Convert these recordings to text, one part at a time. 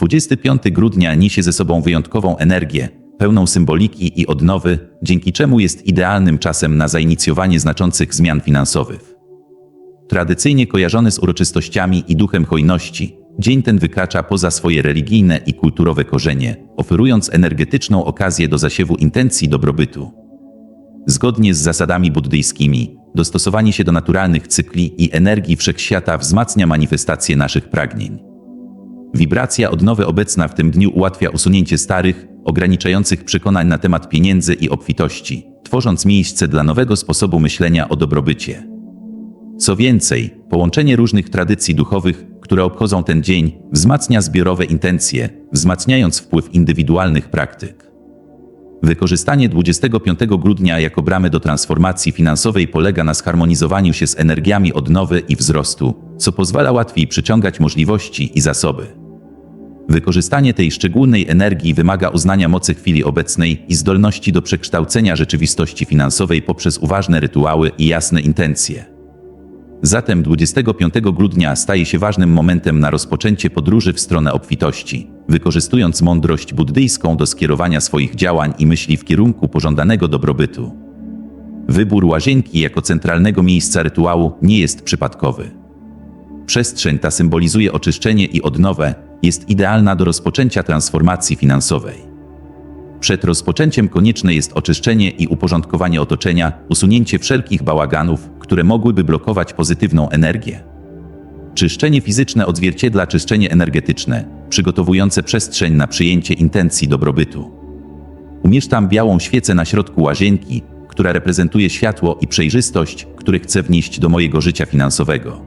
25 grudnia niesie ze sobą wyjątkową energię, pełną symboliki i odnowy, dzięki czemu jest idealnym czasem na zainicjowanie znaczących zmian finansowych. Tradycyjnie kojarzony z uroczystościami i duchem hojności, dzień ten wykracza poza swoje religijne i kulturowe korzenie, oferując energetyczną okazję do zasiewu intencji dobrobytu. Zgodnie z zasadami buddyjskimi, dostosowanie się do naturalnych cykli i energii wszechświata wzmacnia manifestację naszych pragnień. Wibracja odnowy obecna w tym dniu ułatwia usunięcie starych, ograniczających przekonań na temat pieniędzy i obfitości, tworząc miejsce dla nowego sposobu myślenia o dobrobycie. Co więcej, połączenie różnych tradycji duchowych, które obchodzą ten dzień, wzmacnia zbiorowe intencje, wzmacniając wpływ indywidualnych praktyk. Wykorzystanie 25 grudnia jako bramy do transformacji finansowej polega na zharmonizowaniu się z energiami odnowy i wzrostu, co pozwala łatwiej przyciągać możliwości i zasoby. Wykorzystanie tej szczególnej energii wymaga uznania mocy chwili obecnej i zdolności do przekształcenia rzeczywistości finansowej poprzez uważne rytuały i jasne intencje. Zatem 25 grudnia staje się ważnym momentem na rozpoczęcie podróży w stronę obfitości, wykorzystując mądrość buddyjską do skierowania swoich działań i myśli w kierunku pożądanego dobrobytu. Wybór łazienki jako centralnego miejsca rytuału nie jest przypadkowy. Przestrzeń ta symbolizuje oczyszczenie i odnowę, jest idealna do rozpoczęcia transformacji finansowej. Przed rozpoczęciem konieczne jest oczyszczenie i uporządkowanie otoczenia, usunięcie wszelkich bałaganów, które mogłyby blokować pozytywną energię. Czyszczenie fizyczne odzwierciedla czyszczenie energetyczne, przygotowujące przestrzeń na przyjęcie intencji dobrobytu. Umieszczam białą świecę na środku łazienki, która reprezentuje światło i przejrzystość, które chcę wnieść do mojego życia finansowego.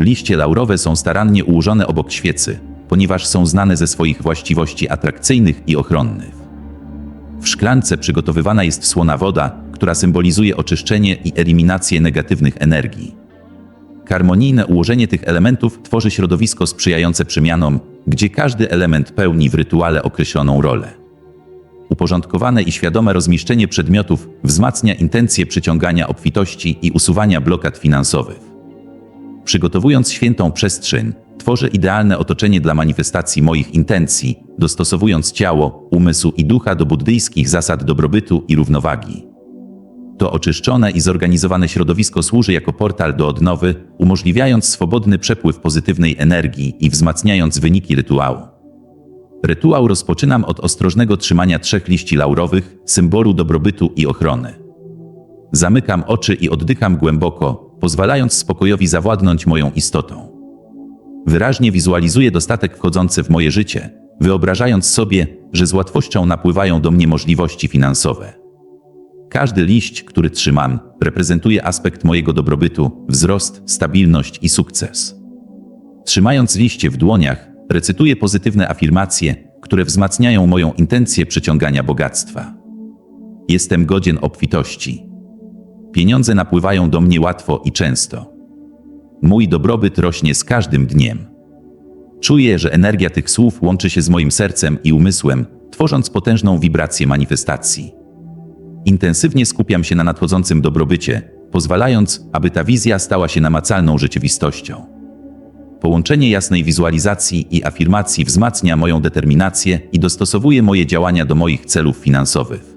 Liście laurowe są starannie ułożone obok świecy, ponieważ są znane ze swoich właściwości atrakcyjnych i ochronnych. W szklance przygotowywana jest słona woda, która symbolizuje oczyszczenie i eliminację negatywnych energii. Harmonijne ułożenie tych elementów tworzy środowisko sprzyjające przemianom, gdzie każdy element pełni w rytuale określoną rolę. Uporządkowane i świadome rozmieszczenie przedmiotów wzmacnia intencje przyciągania obfitości i usuwania blokad finansowych. Przygotowując świętą przestrzeń, tworzę idealne otoczenie dla manifestacji moich intencji, dostosowując ciało, umysł i ducha do buddyjskich zasad dobrobytu i równowagi. To oczyszczone i zorganizowane środowisko służy jako portal do odnowy, umożliwiając swobodny przepływ pozytywnej energii i wzmacniając wyniki rytuału. Rytuał rozpoczynam od ostrożnego trzymania trzech liści laurowych, symbolu dobrobytu i ochrony. Zamykam oczy i oddycham głęboko, pozwalając spokojowi zawładnąć moją istotą. Wyraźnie wizualizuję dostatek wchodzący w moje życie, wyobrażając sobie, że z łatwością napływają do mnie możliwości finansowe. Każdy liść, który trzymam, reprezentuje aspekt mojego dobrobytu, wzrost, stabilność i sukces. Trzymając liście w dłoniach, recytuję pozytywne afirmacje, które wzmacniają moją intencję przyciągania bogactwa. Jestem godzien obfitości. Pieniądze napływają do mnie łatwo i często. Mój dobrobyt rośnie z każdym dniem. Czuję, że energia tych słów łączy się z moim sercem i umysłem, tworząc potężną wibrację manifestacji. Intensywnie skupiam się na nadchodzącym dobrobycie, pozwalając, aby ta wizja stała się namacalną rzeczywistością. Połączenie jasnej wizualizacji i afirmacji wzmacnia moją determinację i dostosowuje moje działania do moich celów finansowych.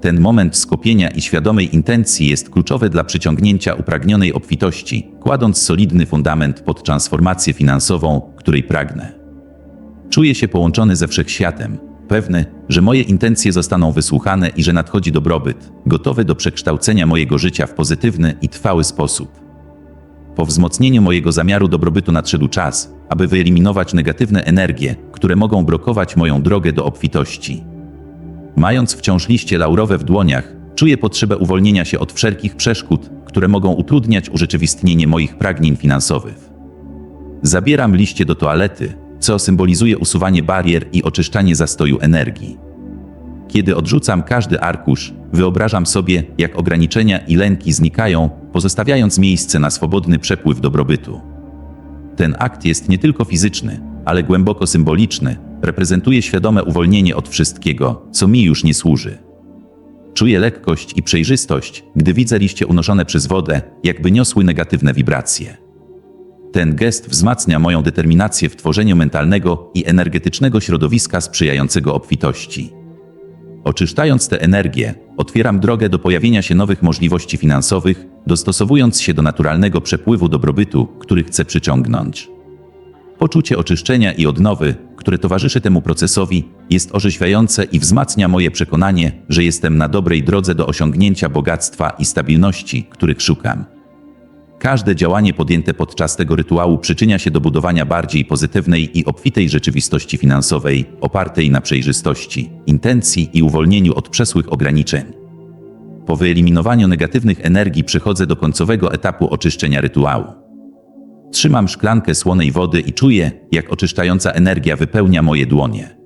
Ten moment skupienia i świadomej intencji jest kluczowy dla przyciągnięcia upragnionej obfitości, kładąc solidny fundament pod transformację finansową, której pragnę. Czuję się połączony ze wszechświatem, pewny, że moje intencje zostaną wysłuchane i że nadchodzi dobrobyt, gotowy do przekształcenia mojego życia w pozytywny i trwały sposób. Po wzmocnieniu mojego zamiaru dobrobytu nadszedł czas, aby wyeliminować negatywne energie, które mogą blokować moją drogę do obfitości. Mając wciąż liście laurowe w dłoniach, czuję potrzebę uwolnienia się od wszelkich przeszkód, które mogą utrudniać urzeczywistnienie moich pragnień finansowych. Zabieram liście do toalety, co symbolizuje usuwanie barier i oczyszczanie zastoju energii. Kiedy odrzucam każdy arkusz, wyobrażam sobie, jak ograniczenia i lęki znikają, pozostawiając miejsce na swobodny przepływ dobrobytu. Ten akt jest nie tylko fizyczny, ale głęboko symboliczny, reprezentuje świadome uwolnienie od wszystkiego, co mi już nie służy. Czuję lekkość i przejrzystość, gdy widzę liście unoszone przez wodę, jakby niosły negatywne wibracje. Ten gest wzmacnia moją determinację w tworzeniu mentalnego i energetycznego środowiska sprzyjającego obfitości. Oczyszczając tę energię, otwieram drogę do pojawienia się nowych możliwości finansowych, dostosowując się do naturalnego przepływu dobrobytu, który chcę przyciągnąć. Poczucie oczyszczenia i odnowy, które towarzyszy temu procesowi, jest orzeźwiające i wzmacnia moje przekonanie, że jestem na dobrej drodze do osiągnięcia bogactwa i stabilności, których szukam. Każde działanie podjęte podczas tego rytuału przyczynia się do budowania bardziej pozytywnej i obfitej rzeczywistości finansowej, opartej na przejrzystości, intencji i uwolnieniu od przesłych ograniczeń. Po wyeliminowaniu negatywnych energii przechodzę do końcowego etapu oczyszczenia rytuału. Trzymam szklankę słonej wody i czuję, jak oczyszczająca energia wypełnia moje dłonie.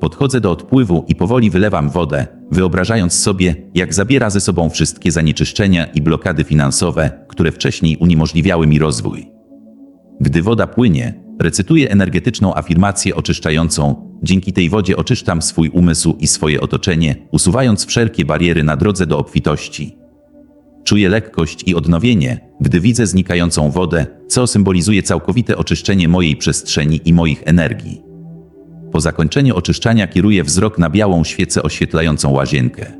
Podchodzę do odpływu i powoli wylewam wodę, wyobrażając sobie, jak zabiera ze sobą wszystkie zanieczyszczenia i blokady finansowe, które wcześniej uniemożliwiały mi rozwój. Gdy woda płynie, recytuję energetyczną afirmację oczyszczającą. Dzięki tej wodzie oczyszczam swój umysł i swoje otoczenie, usuwając wszelkie bariery na drodze do obfitości. Czuję lekkość i odnowienie, gdy widzę znikającą wodę, co symbolizuje całkowite oczyszczenie mojej przestrzeni i moich energii. Po zakończeniu oczyszczania kieruję wzrok na białą świecę oświetlającą łazienkę.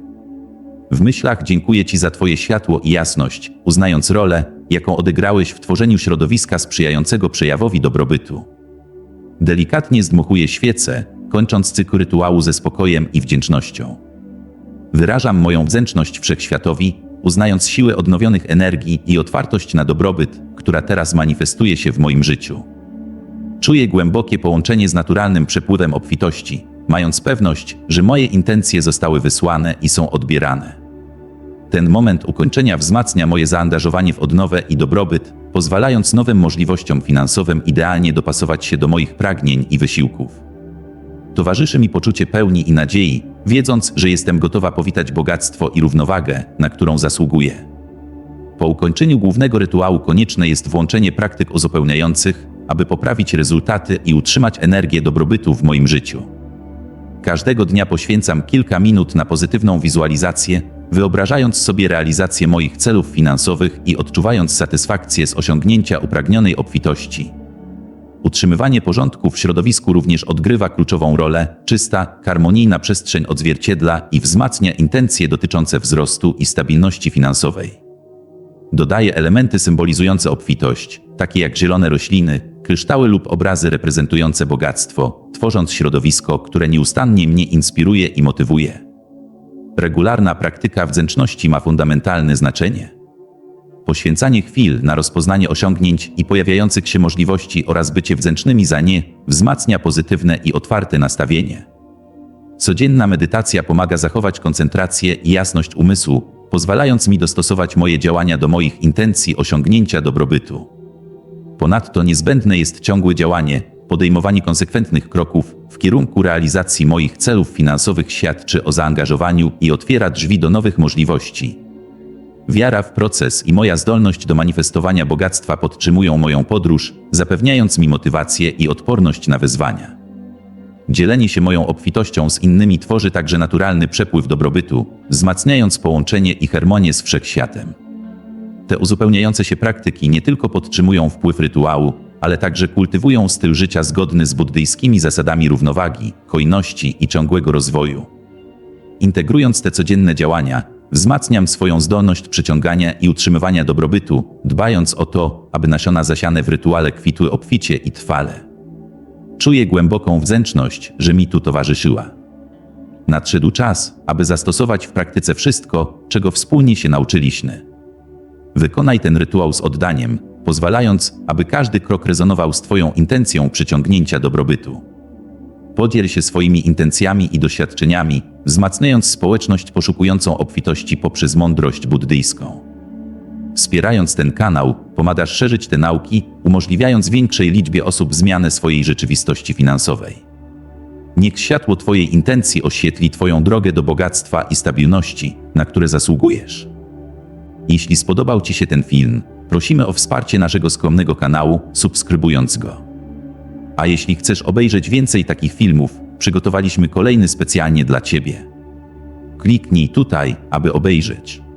W myślach dziękuję Ci za Twoje światło i jasność, uznając rolę, jaką odegrałeś w tworzeniu środowiska sprzyjającego przejawowi dobrobytu. Delikatnie zdmuchuję świecę, kończąc cykl rytuału ze spokojem i wdzięcznością. Wyrażam moją wdzięczność wszechświatowi, uznając siłę odnowionych energii i otwartość na dobrobyt, która teraz manifestuje się w moim życiu. Czuję głębokie połączenie z naturalnym przepływem obfitości, mając pewność, że moje intencje zostały wysłane i są odbierane. Ten moment ukończenia wzmacnia moje zaangażowanie w odnowę i dobrobyt, pozwalając nowym możliwościom finansowym idealnie dopasować się do moich pragnień i wysiłków. Towarzyszy mi poczucie pełni i nadziei, wiedząc, że jestem gotowa powitać bogactwo i równowagę, na którą zasługuję. Po ukończeniu głównego rytuału konieczne jest włączenie praktyk uzupełniających, aby poprawić rezultaty i utrzymać energię dobrobytu w moim życiu. Każdego dnia poświęcam kilka minut na pozytywną wizualizację, wyobrażając sobie realizację moich celów finansowych i odczuwając satysfakcję z osiągnięcia upragnionej obfitości. Utrzymywanie porządku w środowisku również odgrywa kluczową rolę. Czysta, harmonijna przestrzeń odzwierciedla i wzmacnia intencje dotyczące wzrostu i stabilności finansowej. Dodaje elementy symbolizujące obfitość, takie jak zielone rośliny, kryształy lub obrazy reprezentujące bogactwo, tworząc środowisko, które nieustannie mnie inspiruje i motywuje. Regularna praktyka wdzięczności ma fundamentalne znaczenie. Poświęcanie chwil na rozpoznanie osiągnięć i pojawiających się możliwości oraz bycie wdzięcznymi za nie wzmacnia pozytywne i otwarte nastawienie. Codzienna medytacja pomaga zachować koncentrację i jasność umysłu, pozwalając mi dostosować moje działania do moich intencji osiągnięcia dobrobytu. Ponadto niezbędne jest ciągłe działanie, podejmowanie konsekwentnych kroków w kierunku realizacji moich celów finansowych świadczy o zaangażowaniu i otwiera drzwi do nowych możliwości. Wiara w proces i moja zdolność do manifestowania bogactwa podtrzymują moją podróż, zapewniając mi motywację i odporność na wyzwania. Dzielenie się moją obfitością z innymi tworzy także naturalny przepływ dobrobytu, wzmacniając połączenie i harmonię z wszechświatem. Te uzupełniające się praktyki nie tylko podtrzymują wpływ rytuału, ale także kultywują styl życia zgodny z buddyjskimi zasadami równowagi, hojności i ciągłego rozwoju. Integrując te codzienne działania, wzmacniam swoją zdolność przyciągania i utrzymywania dobrobytu, dbając o to, aby nasiona zasiane w rytuale kwitły obficie i trwale. Czuję głęboką wdzięczność, że mi tu towarzyszyła. Nadszedł czas, aby zastosować w praktyce wszystko, czego wspólnie się nauczyliśmy. Wykonaj ten rytuał z oddaniem, pozwalając, aby każdy krok rezonował z Twoją intencją przyciągnięcia dobrobytu. Podziel się swoimi intencjami i doświadczeniami, wzmacniając społeczność poszukującą obfitości poprzez mądrość buddyjską. Wspierając ten kanał, pomagasz szerzyć te nauki, umożliwiając większej liczbie osób zmianę swojej rzeczywistości finansowej. Niech światło Twojej intencji oświetli Twoją drogę do bogactwa i stabilności, na które zasługujesz. Jeśli spodobał Ci się ten film, prosimy o wsparcie naszego skromnego kanału, subskrybując go. A jeśli chcesz obejrzeć więcej takich filmów, przygotowaliśmy kolejny specjalnie dla Ciebie. Kliknij tutaj, aby obejrzeć.